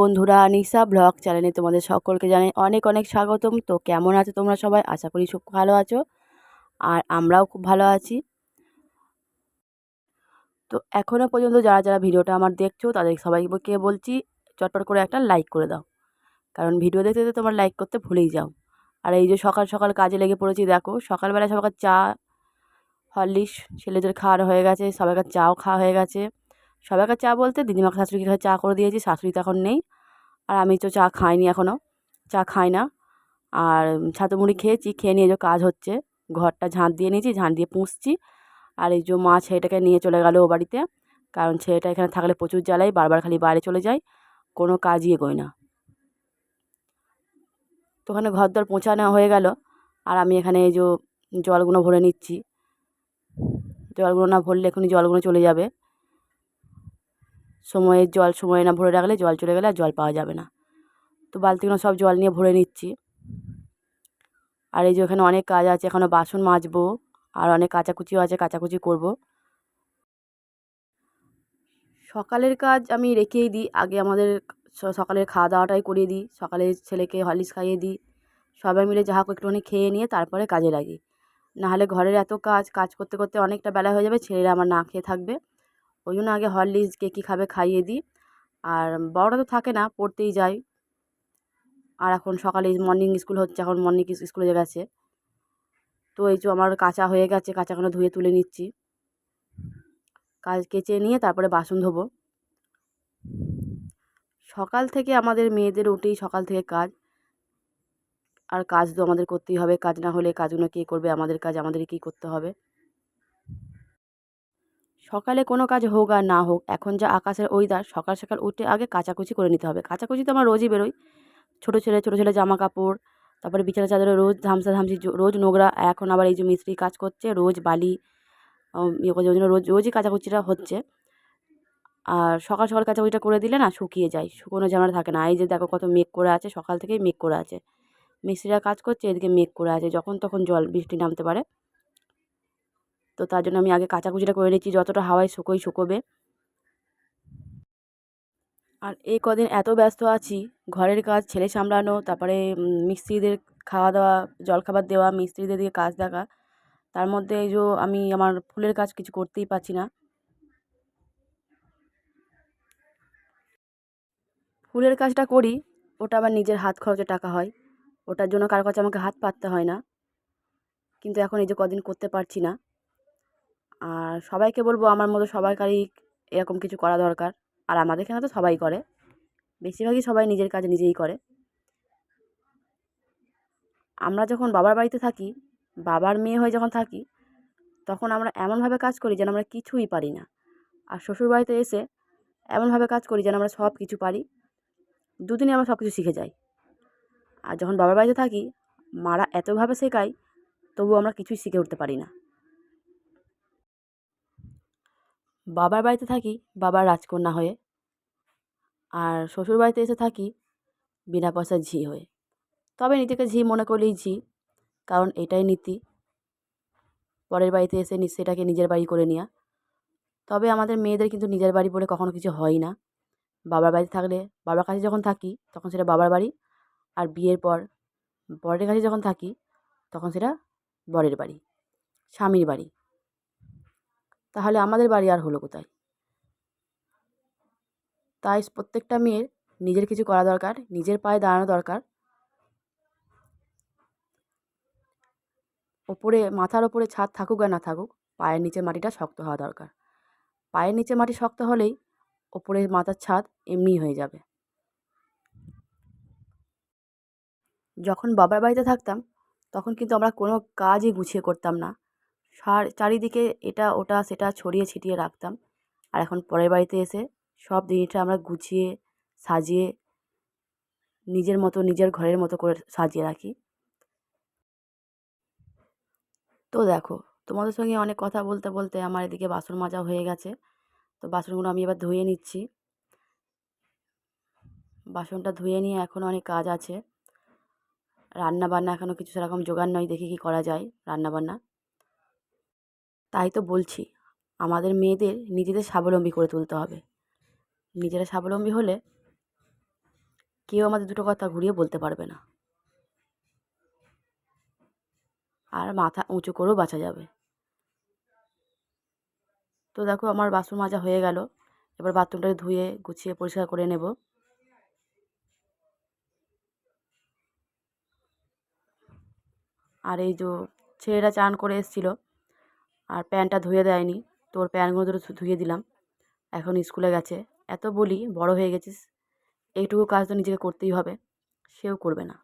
বন্ধুরা, নিশা ব্লগ চ্যানেলে তোমাদের সকলকে জানাই অনেক অনেক স্বাগতম। তো কেমন আছো তোমরা সবাই? আশা করি খুব ভালো আছো আর আমরাও খুব ভালো আছি। তো এখনও পর্যন্ত যারা যারা ভিডিওটা আমার দেখছ, তাদের সবাইকে বলছি চটপট করে একটা লাইক করে দাও। কারণ ভিডিও দেখতে দেখতে তোমার লাইক করতে ভুলেই যাও। আর এই যে সকাল সকাল কাজে লেগে পড়েছি, দেখো সকালবেলা সবাইকার চা, হরলিক্স, ছেলেদের খাওয়ানো হয়ে গেছে, সবাইকার চাও খাওয়া হয়ে গেছে। সবাইকার চা বলতে, দিদিমাকে, শাশুড়িকে চা করে দিয়েছি, শাশুড়ি তো এখন নেই। আর আমি তো চা খাইনি এখনও চা খাই না। আর ছাতু মুড়ি খেয়েছি, খেয়ে নিয়ে যে কাজ হচ্ছে, ঘরটা ঝাঁট দিয়ে নিয়েছি, ঝাঁট দিয়ে পুষছি আর এই যে মা ছেলেটাকে নিয়ে চলে গেল ও বাড়িতে, কারণ ছেলেটা এখানে থাকলে প্রচুর জ্বালাই, বারবার খালি বাইরে চলে যায়, কোনো কাজই এগোয় না। তো ওখানে ঘর দর পৌঁছানো হয়ে গেল, আর আমি এখানে এই যে জলগুলো ভরে নিচ্ছি। জলগুলো না ভরলে এখনই জলগুলো চলে যাবে। সময়ের জল সময়ে না ভরে রাখলে জল চলে গেলে আর জল পাওয়া যাবে না। তো বালতিগুলো সব জল নিয়ে ভরে নিচ্ছি। আর এই যে ওখানে অনেক কাজ আছে এখনও বাসন মাজবো, আর অনেক কাচাকুচিও আছে, কাচাকুচি করব। সকালের কাজ আমি রেখেই দিই, আগে আমাদের সকালের খাওয়া দাওয়াটাই করিয়ে দিই, সকালে ছেলেকে হরলিক্স খাইয়ে দিই, সবাই মিলে যাহা একটুখানি খেয়ে নিয়ে তারপরে কাজে লাগি। নাহলে ঘরের এত কাজ কাজ করতে করতে অনেকটা বেলা হয়ে যাবে, ছেলেরা আমার না খেয়ে থাকবে। ওই জন্য আগে হরলিক্স কে কী খাবে খাইয়ে দিই। আর বড়রা তো থাকে না, পড়তেই যায়। আর এখন সকালে মর্নিং স্কুল হচ্ছে, এখন মর্নিং স্কুলে গেছে। তো এই যে আমার কাঁচা হয়ে গেছে কাঁচাগুলো ধুয়ে তুলে নিচ্ছি। কাজ কেচে নিয়ে তারপরে বাসন ধোবো। সকাল থেকে আমাদের মেয়েদের উঠেই সকাল থেকে কাজ। আর কাজ তো আমাদের করতেই হবে, কাজ না হলে কাজগুলো কে করবে, আমাদের কাজ আমাদেরকেই করতে হবে। সকালে কোনো কাজ হোক আর না হোক, এখন যা আকাশের ওয়েদার সকাল সকাল উঠে আগে কাচাকুচি করে নিতে হবে। কাচাকুচি তো আমার রোজই বেরোয়। ছোটো ছেলে ছোটো ছেলে জামা কাপড় তারপরে বিছানা চাদরে রোজ ধামসা ধামসি রোজ নোংরা, এখন আবার এই যে মিস্ত্রি কাজ করছে, রোজ বালি ইয়ে করছে, ওই জন্য রোজ, রোজই কাচাকুচিটা হচ্ছে। আর সকাল সকাল কাচাকুচিটা করে দিলে না শুকিয়ে যায় শুকনো জামাটা থাকে না। এই যে দেখো কত মেঘ করে আছে, সকাল থেকেই মেঘ করে আছে। মিস্ত্রিরা কাজ করছে, এদিকে মেঘ করে আছে, যখন তখন জল, বৃষ্টি নামতে পারে। তো তার জন্য আমি আগে কাচাকুচিটা করে নিচ্ছি, যতটা হাওয়ায় শুকোই শুকোবে। আর এই কদিন এত ব্যস্ত আছি, ঘরের কাজ, ছেলে সামলানো, তারপরে মিস্ত্রিদের খাওয়া দাওয়া, জলখাবার দেওয়া, মিস্ত্রিদের দিকে কাজ দেখা। তার মধ্যে এই যে আমি আমার ফুলের কাজ কিছু করতেই পারছি না। ফুলের কাজটা করি, ওটা আবার নিজের হাত খরচে টাকা হয়। ওটার জন্য কারও কাছে আমাকে হাত পাততে হয় না। কিন্তু এখন এই যে কদিন করতে পারছি না। আর সবাইকে বলব আমার মতো সবাইকারই এরকম কিছু করা দরকার। আর আমাদের এখানে তো সবাই করে। বেশিরভাগই সবাই নিজের কাজ নিজেই করে। আমরা যখন বাবার বাড়িতে থাকি, বাবার মেয়ে হয়ে যখন থাকি, তখন আমরা এমনভাবে কাজ করি যেন আমরা কিছুই পারি না। আর শ্বশুরবাড়িতে এসে এমনভাবে কাজ করি যেন আমরা সব কিছু পারি। দুদিনে আমরা সব কিছু শিখে যাই। আর যখন বাবার বাড়িতে থাকি, মারা এতভাবে শেখায় তবু আমরা কিছুই শিখে উঠতে পারি না। বাবার বাড়িতে থাকি বাবার রাজকন্যা হয়ে। আর শ্বশুর বাড়িতে এসে থাকি বিনা পয়সার ঝি হয়ে। তবে নিজেকে ঝি মনে করলেই ঝি, কারণ এটাই নীতি। পরের বাড়িতে এসে সেটাকে নিজের বাড়ি করে নেওয়া তবে আমাদের মেয়েদের কিন্তু নিজের বাড়ি বলে কখনো কিছু হয় না। বাবার বাড়িতে থাকলে বাবার কাছে যখন থাকি, তখন সেটা বাবার বাড়ি। আর বিয়ের পর, বরের কাছে যখন থাকি, তখন সেটা বরের বাড়ি, স্বামীর বাড়ি। তাহলে আমাদের বাড়ি আর হলো কোথায়? তাই প্রত্যেকটা মেয়ের নিজের কিছু করা দরকার, নিজের পায়ে দাঁড়ানো দরকার। ওপরে, মাথার ওপরে ছাদ থাকুক আর না থাকুক, পায়ের নিচে মাটিটা শক্ত হওয়া দরকার। পায়ের নিচে মাটি শক্ত হলেই ওপরে মাথার ছাদ এমনিই হয়ে যাবে। যখন বাবার বাড়িতে থাকতাম, তখন কিন্তু আমরা কোনো কাজই গুছিয়ে করতাম না। সার, চারিদিকে এটা, ওটা, সেটা ছড়িয়ে ছিটিয়ে রাখতাম। আর এখন পরের বাড়িতে এসে সব জিনিসটা আমরা গুছিয়ে, সাজিয়ে নিজের মতো, নিজের ঘরের মতো করে সাজিয়ে রাখি। তো দেখো, তোমাদের সঙ্গে অনেক কথা বলতে বলতে আমার এদিকে বাসন মাজা হয়ে গেছে। তো বাসনগুলো আমি এবার ধুয়ে নিচ্ছি। বাসনটা ধুয়ে নিয়ে এখনও অনেক কাজ আছে। রান্না বান্না এখনও কিছু সেরকম জোগাড় নয়, দেখি কী করা যায় রান্না বান্না তাই তো বলছি, আমাদের মেয়েদের নিজেদের স্বাবলম্বী করে তুলতে হবে। নিজেরা স্বাবলম্বী হলে কেউ আমাদের দুটো কথা ঘুরিয়ে বলতে পারবে না। আর মাথা উঁচু করেও বাঁচা যাবে। তো দেখো, আমার বাসন মাজা হয়ে গেল। এবার বাথরুমটাকে ধুয়ে, গুছিয়ে, পরিষ্কার করে নেব। আর এই যে ছেলেরা চান করে এসেছিল আর প্যান্টটা ধুয়ে দেয়নি। তোর প্যান্টগুলো দুটো ধুয়ে দিলাম। এখন স্কুলে গেছে। এত বলি, বড় হয়ে গেছিস। এইটুকু কাজ তো নিজেকে করতেই হবে। সেও করবে না।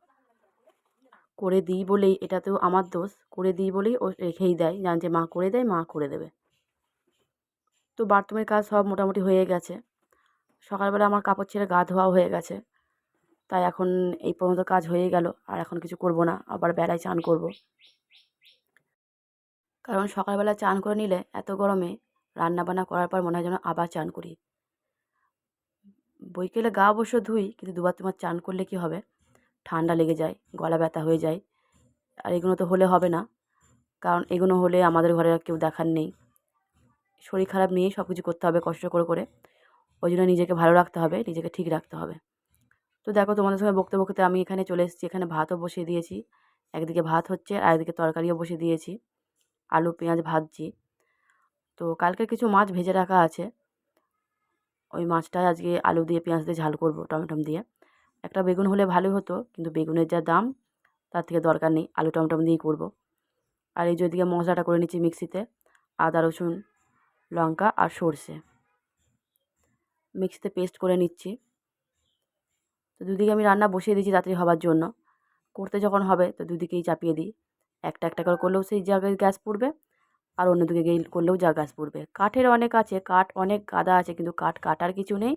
করে দিই বলেই এটাতেও আমার দোষ। করে দিই বলেই ও রেখেই দেয়। জান যে মা করে দেয়, মা করে দেবে। তো বাথরুমের কাজ সব মোটামুটি হয়ে গেছে। সকালবেলা আমার কাপড় ছেড়ে গা ধোয়াও হয়ে গেছে। তাই এখন এই পর্যন্ত কাজ হয়ে গেল। আর এখন কিছু করব না। আবার বেলায় চান করব। কারণ সকালবেলা চান করে নিলে এত গরমে রান্না বান্না করার পর মনে হয় যেন আবার চান করি। বৈকালে গা অবশ্য ধুই, কিন্তু দুবার তোমার চান করলে কি হবে? ঠান্ডা লেগে যায়, গলা ব্যথা হয়ে যায়। আর এগুলো তো হলে হবে না, কারণ এগুলো হলে আমাদের ঘরে আর কেউ দেখার নেই। শরীর খারাপ নিয়েই সব কিছু করতে হবে কষ্ট করে করে। ওই জন্য নিজেকে ভালো রাখতে হবে, নিজেকে ঠিক রাখতে হবে। তো দেখো তোমাদের সঙ্গে বকতে বকতে আমি এখানে চলে এসেছি, এখানে ভাতও বসিয়ে দিয়েছি। একদিকে ভাত হচ্ছে আর একদিকে তরকারিও বসিয়ে দিয়েছি। আলু, পেঁয়াজ ভাজছি। তো কালকে কিছু মাছ ভেজে রাখা আছে। ওই মাছটা আজকে আলু দিয়ে, পেঁয়াজ দিয়ে ঝাল করব টমেটম দিয়ে। একটা বেগুন হলে ভালো হতো, কিন্তু বেগুনের যা দাম, তার থেকে দরকার নেই, আলু টমটম দিয়েই করব। আর এই যে ওইদিকে মশলাটা করে নিচ্ছি মিক্সিতে, আদা, রসুন, লঙ্কা আর সর্ষে। মিক্সিতে পেস্ট করে নিচ্ছি। তো দুদিকে আমি রান্না বসিয়ে দিয়েছি তাড়াতাড়ি হবার জন্য। করতে যখন হবে, তো দুদিকেই চাপিয়ে দিই। একটা একটা করে করলেও সেই জায়গায় গ্যাস পড়বে আর অন্যদিকে গেই করলেও যা গাছ পড়বে। কাঠের অনেক আছে, কাঠ অনেক গাদা আছে কিন্তু কাঠ কাটার কিছু নেই।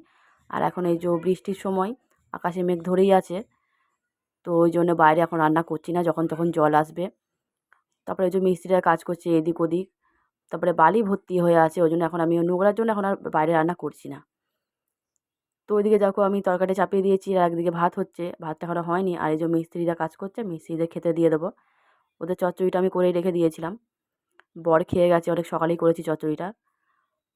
আর এখন এই যে বৃষ্টির সময় আকাশে মেঘ ধরেই আছে, তো ওই জন্য বাইরে এখন রান্না করছি না, যখন তখন জল আসবে। তারপরে ওই যে মিস্ত্রিরা কাজ করছে এদিক ওদিক, তারপরে বালি ভর্তি হয়ে আছে, ওই জন্য এখন আমি নোংরার জন্য এখন আর বাইরে রান্না করছি না। তো ওইদিকে দেখো আমি তরকারি চাপিয়ে দিয়েছি, আর একদিকে ভাত হচ্ছে, ভাতটা এখনও হয়নি। আর এই যে মিস্ত্রিরা কাজ করছে, মিস্ত্রিদের খেতে দিয়ে দেবো। ওদের চচ্চড়িটা আমি করেই রেখে দিয়েছিলাম। বর খেয়ে গেছে, অনেক সকালেই করেছি চচ্চড়িটা।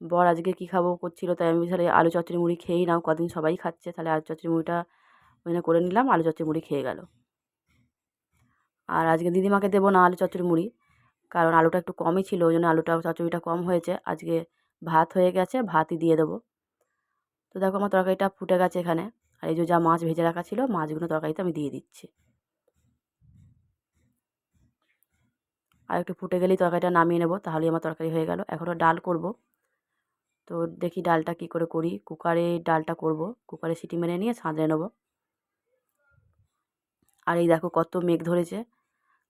বর আজকে কী খাব করছিল তাই আমি তাহলে আলু চচ্চড়ি মুড়ি খেয়েই নাও, কদিন সবাই খাচ্ছে, তাহলে আলু চচ্চড়ি মুড়িটা ওইখানে করে নিলাম, আলু চচ্চড়ি মুড়ি খেয়ে গেল। আর আজকে দিদিমাকে দেবো না আলু চচ্চড়ি মুড়ি, কারণ আলুটা একটু কমই ছিল, ওই জন্য আলুটা, চচ্চড়িটা কম হয়েছে। আজকে ভাত হয়ে গেছে, ভাতই দিয়ে দেবো। তো দেখো আমার তরকারিটা ফুটে গেছে এখানে, আর এই যে যা মাছ ভেজে রাখা ছিল, মাছগুলো তরকারিতে আমি দিয়ে দিচ্ছি। আর একটু ফুটে গেলেই তরকারিটা নামিয়ে নেব, তাহলেই আমার তরকারি হয়ে গেল। এখনও ডাল করব। তো দেখি ডালটা কি করে করি। কুকারে ডালটা করব, কুকারে সিটি মেরে নিয়ে সাঁতরে নেব। আর এই দেখো কত মেঘ ধরেছে,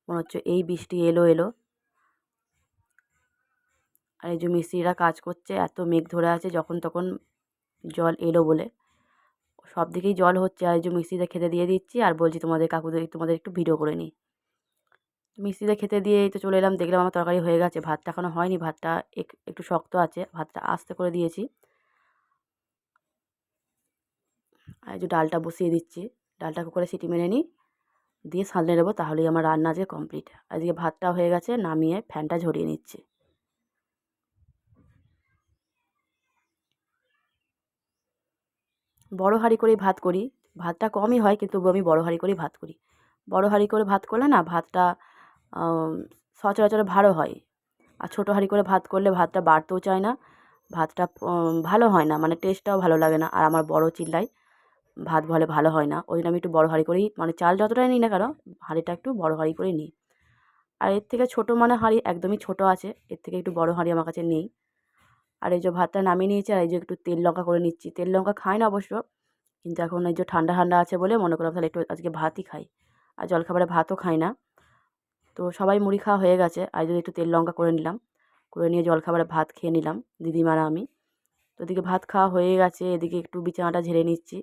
মনে হচ্ছে এই বৃষ্টি এলো এলো। আর এই যে মিস্ত্রিরা কাজ করছে, এত মেঘ ধরে আছে, যখন তখন জল এলো বলে। সব দিকেই জল হচ্ছে, আর এই যে মিস্ত্রিদের খেতে দিয়ে দিচ্ছি, আর বলছি তোমাদের কাকুদের, তোমাদের একটু ভিডিও করে নিই। মিস্ত্রিদের খেতে দিয়ে এই তো চলে এলাম। দেখলাম আমার তরকারি হয়ে গেছে। ভাতটা এখনও হয়নি। ভাতটা একটু শক্ত আছে। ভাতটা আস্তে করে দিয়েছি। আর যে ডালটা বসিয়ে দিচ্ছি। ডালটা করে সিটি মেরে নিই। দিয়ে সাঁতলে নেব। তাহলেই আমার রান্না আজকে কমপ্লিট। আজকে ভাতটা হয়ে গেছে। নামিয়ে ফ্যানটা ঝরিয়ে নিচ্ছি। বড় হাঁড়ি করেই ভাত করি। ভাতটা কমই হয়, কিন্তু আমি বড় হাঁড়ি করেই ভাত করি। বড় হাঁড়ি করে ভাত করলে না ভাতটা সচরাচর ভালো হয়। আর ছোটো হাঁড়ি করে ভাত করলে ভাতটা বাড়তেও চায় না, ভাতটা ভালো হয় না মানে টেস্টটাও ভালো লাগে না। আর আমার বড় চিল্লায় ভাত বলে ভালো হয় না। ওই জন্য আমি একটু বড় হাঁড়ি করেই মানে চাল যতটাই নিই না কেন, হাঁড়িটা একটু বড় হাঁড়ি করেই নিই। আর এর থেকে ছোটো মানে হাঁড়ি একদমই ছোটো আছে, এর থেকে একটু বড় হাঁড়ি আমার কাছে নেই। আর এই যে ভাতটা নামিয়ে নিয়েছি, আর এই যে একটু তেল লঙ্কা করে নিচ্ছি। তেল লঙ্কা খাই না অবশ্য, কিন্তু এখন এই যে ঠান্ডা ঠান্ডা আছে বলে মনে করলাম তাহলে একটু আজকে ভাতই খাই। আর জলখাবারে ভাতও খাই না। তো সবাই মুড়ি খাওয়া হয়ে গেছে। আর যদি একটু তেল লঙ্কা করে নিলাম। করে নিয়ে জলখাবারে ভাত খেয়ে নিলাম। দিদিমারা, আমি। তো এদিকে ভাত খাওয়া হয়ে গেছে। এদিকে একটু বিছানাটা ঝেড়ে নিচ্ছি।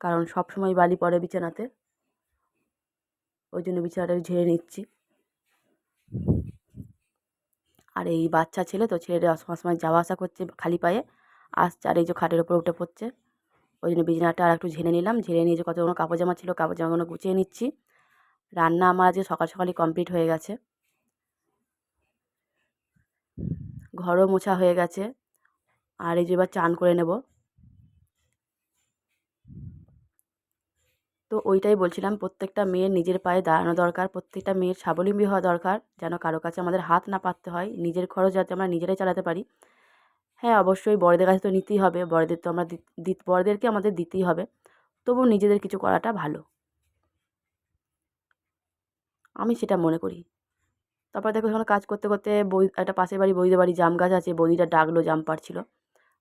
কারণ সব সময় বালি পড়ে বিছানাতে। ওই জন্য বিছানাটা ঝেড়ে নিচ্ছি। আর এই বাচ্চা ছেলে তো ছেলেটা সময় যাওয়া আসা করছে খালি পায়ে। আসছে আর এই যে খাটের ওপর উঠে পড়ছে। ওই জন্য বিছানাটা আর একটু ঝেড়ে নিলাম। ঝেড়ে নিয়ে যে কতগুলো কাপড় জামা ছিল, কাপড় জামাগুলো গুছিয়ে নিচ্ছি। রান্না আমার আজকে সকাল সকালই কমপ্লিট হয়ে গেছে। ঘরও মোছা হয়ে গেছে। আর এই যে এবার চান করে নেব। তো ওইটাই বলছিলাম, প্রত্যেকটা মেয়ের নিজের পায়ে দাঁড়ানো দরকার, প্রত্যেকটা মেয়ের স্বাবলম্বী হওয়া দরকার, যেন কারও কাছে আমাদের হাত না পাততে হয়, নিজের খরচ যাতে আমরা নিজেরাই চালাতে পারি। হ্যাঁ অবশ্যই বড়দের কাছে তো নিতেই হবে, বড়দের তো আমরা বড়দেরকে আমাদের দিতেই হবে। তবু নিজেদের কিছু করাটা ভালো। আমি সেটা মনে করি। তারপর দেখো এখানে কাজ করতে করতে বই, একটা পাশের বাড়ি বৌদিদের বাড়ি জাম গাছ আছে, বৌদিটা ডাকলো জাম পাড়ছিল।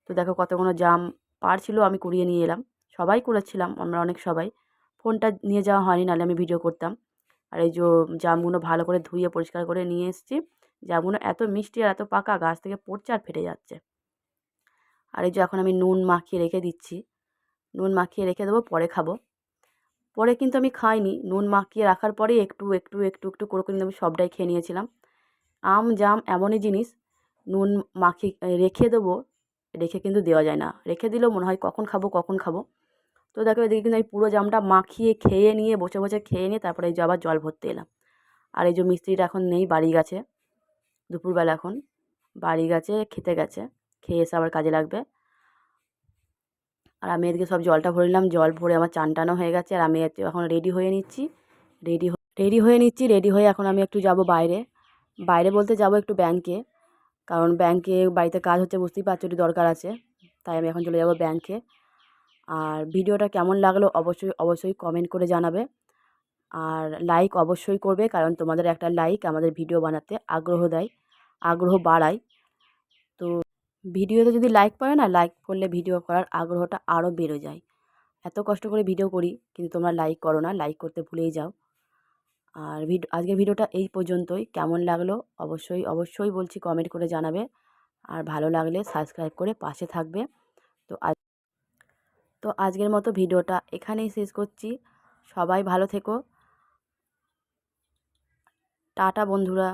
তো দেখো কতগুলো জাম পাড়ছিল, আমি কুড়িয়ে নিয়ে এলাম। সবাই কুড়াচ্ছিলাম, আমরা অনেক সবাই। ফোনটা নিয়ে যাওয়া হয়নি, নাহলে আমি ভিডিও করতাম। আর এই যে জামগুলো ভালো করে ধুয়ে, পরিষ্কার করে নিয়ে এসেছি, জামগুলো এত মিষ্টি আর এত পাকা, গাছ থেকে পড়ছে আর ফেটে যাচ্ছে। আর এই যে এখন আমি নুন মাখিয়ে রেখে দিচ্ছি। নুন মাখিয়ে রেখে দেবো, পরে খাব। পরে কিন্তু আমি খাইনি। নুন মাখিয়ে রাখার পরেই একটু একটু একটু একটু করে কিন্তু আমি সবটাই খেয়ে নিয়েছিলাম। আম, জাম এমনই জিনিস, নুন মাখিয়ে রেখে দেবো, রেখে কিন্তু দেওয়া যায় না। রেখে দিলেও মনে হয় কখন খাব কখন খাব। তো দেখো এদিকে কিন্তু আমি পুরো জামটা মাখিয়ে, খেয়ে নিয়ে, বসে বসে খেয়ে নিয়ে তারপরে এই যে আবার জল ভরতে এলাম। আর এই যে মিস্ত্রিটা এখন নেই, বাড়ি গেছে। দুপুরবেলা এখন। বাড়ি গেছে, খেতে গেছে। খেয়ে এসে আবার কাজে লাগবে। আর আমি এদিকে সব জলটা ভরে নিলাম, জল ভরে আমার চান টানো হয়ে গেছে আর আমি এখন রেডি হয়ে নিচ্ছি, রেডি রেডি হয়ে নিচ্ছি, রেডি হয়ে এখন আমি একটু যাব বাইরে বাইরে বলতে যাব একটু ব্যাংকে কারণ ব্যাংকে বাড়িতে কাজ হচ্ছে বুঝতেই পারছ দরকার আছে, তাই আমি এখন চলে যাব ব্যাংকে আর ভিডিওটা কেমন লাগল অবশ্যই অবশ্যই কমেন্ট করে জানাবে, আর লাইক অবশ্যই করবে কারণ তোমাদের একটা লাইক আমাদের ভিডিও বানাতে আগ্রহ দেয়, আগ্রহ বাড়ায়, তো ভিডিওতে যদি লাইক পড়ে না লাইক করলে ভিডিও করার আগ্রহটা আরও বেড়ে যায়। এত কষ্ট করে ভিডিও করি, কিন্তু তোমরা লাইক করো না লাইক করতে ভুলেই যাও। আর ভিডিও আজকের ভিডিওটা এই পর্যন্তই। কেমন লাগল? অবশ্যই অবশ্যই বলছি কমেন্ট করে জানাবে। আর ভালো লাগলে সাবস্ক্রাইব করে পাশে থাকবে। তো আজ তো আজকের মতো ভিডিওটা এখানেই শেষ করছি। সবাই ভালো থেকো। টাটা বন্ধুরা।